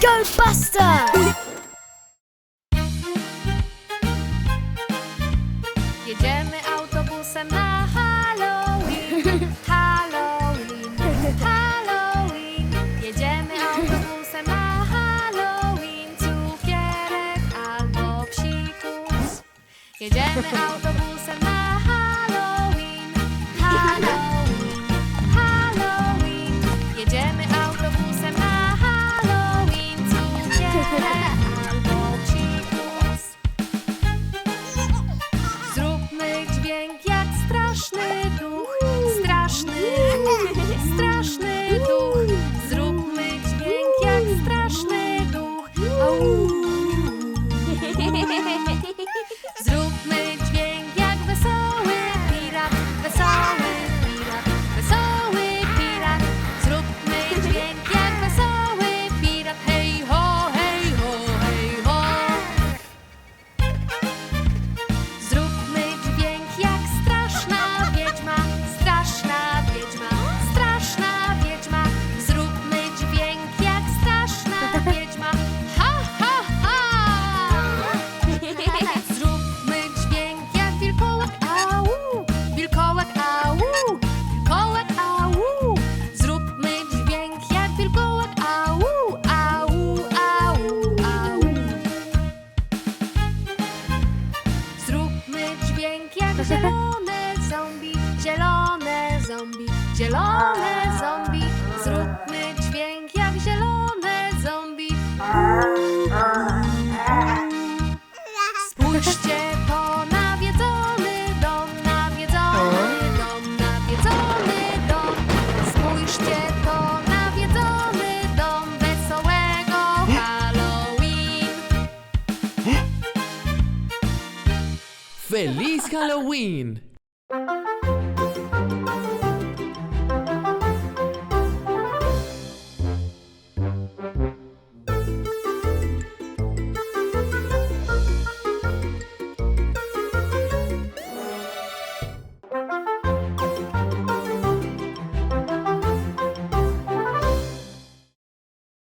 Go Buster! Jedziemy autobusem na Halloween. Halloween, Halloween. Jedziemy autobusem na Halloween. Cukierek albo psikus. Jedziemy autobusem na Halloween. Halloween. Zielone zombie, zielone zombie, zielone ¡Feliz Halloween!